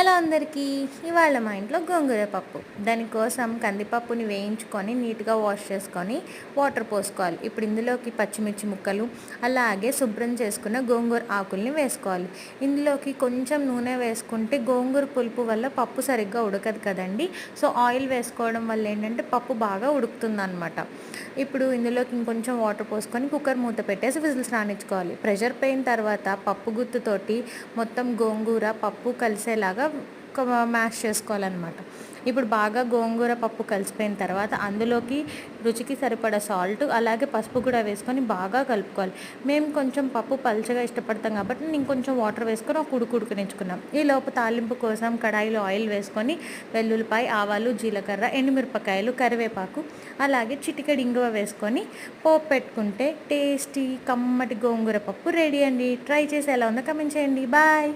Hello అందరికీ. ఇవాళ మా ఇంట్లో గోంగూర పప్పు. దానికోసం కందిపప్పుని వేయించుకొని నీట్గా వాష్ చేసుకొని వాటర్ పోసుకోవాలి. ఇప్పుడు ఇందులోకి పచ్చిమిర్చి ముక్కలు అలాగే శుభ్రం చేసుకున్న గోంగూర ఆకుల్ని వేసుకోవాలి. ఇందులోకి కొంచెం నూనె వేసుకుంటే గోంగూర పులుపు వల్ల పప్పు సరిగ్గా ఉడకదు కదండి. సో ఆయిల్ వేసుకోవడం వల్ల ఏంటంటే పప్పు బాగా ఉడుకుతుంది అనమాట ఇప్పుడు ఇందులోకి ఇంకొంచెం వాటర్ పోసుకొని కుక్కర్ మూత పెట్టేసి విజిల్స్ రాణించుకోవాలి ప్రెషర్ పోయిన తర్వాత పప్పు గుత్తుతోటి మొత్తం గోంగూర పప్పు కలిసేలాగా మ్యాష్ చేసుకోవాలన్నమాట. ఇప్పుడు బాగా గోంగూర పప్పు కలిసిపోయిన తర్వాత అందులోకి రుచికి సరిపడా సాల్ట్ అలాగే పసుపు కూడా వేసుకొని బాగా కలుపుకోవాలి. మేము కొంచెం పప్పు పలుచగా ఇష్టపడతాం కాబట్టి నేను కొంచెం వాటర్ వేసుకొని ఒక ఉడుకు ఈ లోపు తాలింపు కోసం కడాయిలో ఆయిల్ వేసుకొని వెల్లుల్లిపాయ ఆవాలు జీలకర్ర ఎండుమిరపకాయలు కరివేపాకు అలాగే చిటికెడు ఇంగువ వేసుకొని పోపు పెట్టుకుంటే టేస్టీ కమ్మటి గోంగూర పప్పు రెడీ అండి. ట్రై చేసి ఎలా ఉందో కమెంట్ చేయండి. బాయ్